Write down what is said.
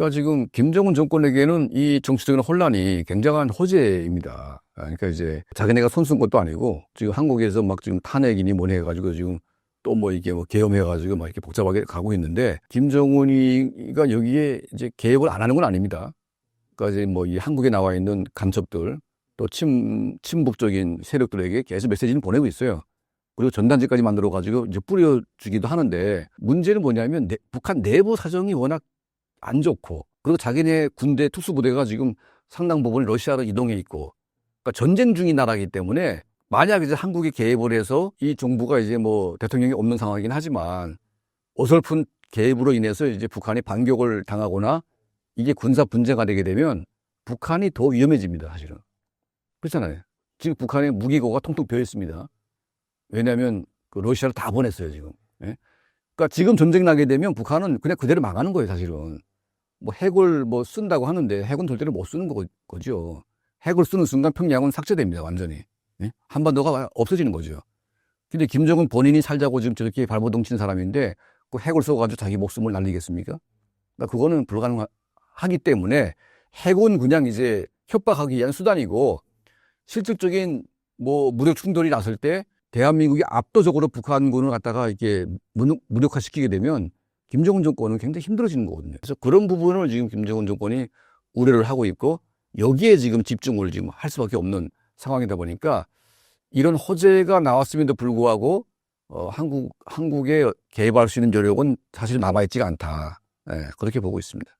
그러니까 지금 김정은 정권에게는 이 정치적인 혼란이 굉장한 호재입니다. 아, 그러니까 이제 자기네가 손쓴 것도 아니고 지금 한국에서 막 지금 탄핵이니 뭐니 해가지고 지금 또 뭐 이게 뭐 계엄해가지고 막 이렇게 복잡하게 가고 있는데 김정은이가 여기에 이제 개입을 안 하는 건 아닙니다. 그러니까 이제 뭐 이 한국에 나와 있는 간첩들 또 침, 친북적인 세력들에게 계속 메시지를 보내고 있어요. 그리고 전단지까지 만들어가지고 이제 뿌려주기도 하는데 문제는 뭐냐면 내- 북한 내부 사정이 워낙 안 좋고 그리고 자기네 군대 특수부대가 지금 상당 부분 러시아로 이동해 있고 그러니까 전쟁 중인 나라이기 때문에 만약 이제 한국이 개입을 해서 이 정부가 이제 뭐 대통령이 없는 상황이긴 하지만 어설픈 개입으로 인해서 이제 북한이 반격을 당하거나 이게 군사 분쟁가 되게 되면 북한이 더 위험해집니다, 사실은. 그렇잖아요. 지금 북한의 무기고가 통통 비어 있습니다. 왜냐하면 그 러시아를 다 보냈어요, 지금. 예? 그러니까 지금 전쟁 나게 되면 북한은 그냥 그대로 망하는 거예요, 사실은. 뭐 핵을 뭐 쓴다고 하는데 핵은 절대로 못 쓰는 거, 거죠. 핵을 쓰는 순간 평양은 삭제됩니다, 완전히. 예? 한반도가 없어지는 거죠. 근데 김정은 본인이 살자고 지금 저렇게 발버둥 친 사람인데 그 핵을 쏘가지고 자기 목숨을 날리겠습니까? 그러니까 그거는 불가능하기 때문에 핵은 그냥 이제 협박하기 위한 수단이고 실질적인 뭐 무력 충돌이 났을 때 대한민국이 압도적으로 북한군을 갖다가 이렇게 무력- 무력화시키게 되면 김정은 정권은 굉장히 힘들어지는 거거든요. 그래서 그런 부분을 지금 김정은 정권이 우려를 하고 있고 여기에 지금 집중을 지금 할 수밖에 없는 상황이다 보니까 이런 호재가 나왔음에도 불구하고 어, 한국 한국에 개입할 수 있는 여력은 사실 남아 있지가 않다. 예, 그렇게 보고 있습니다.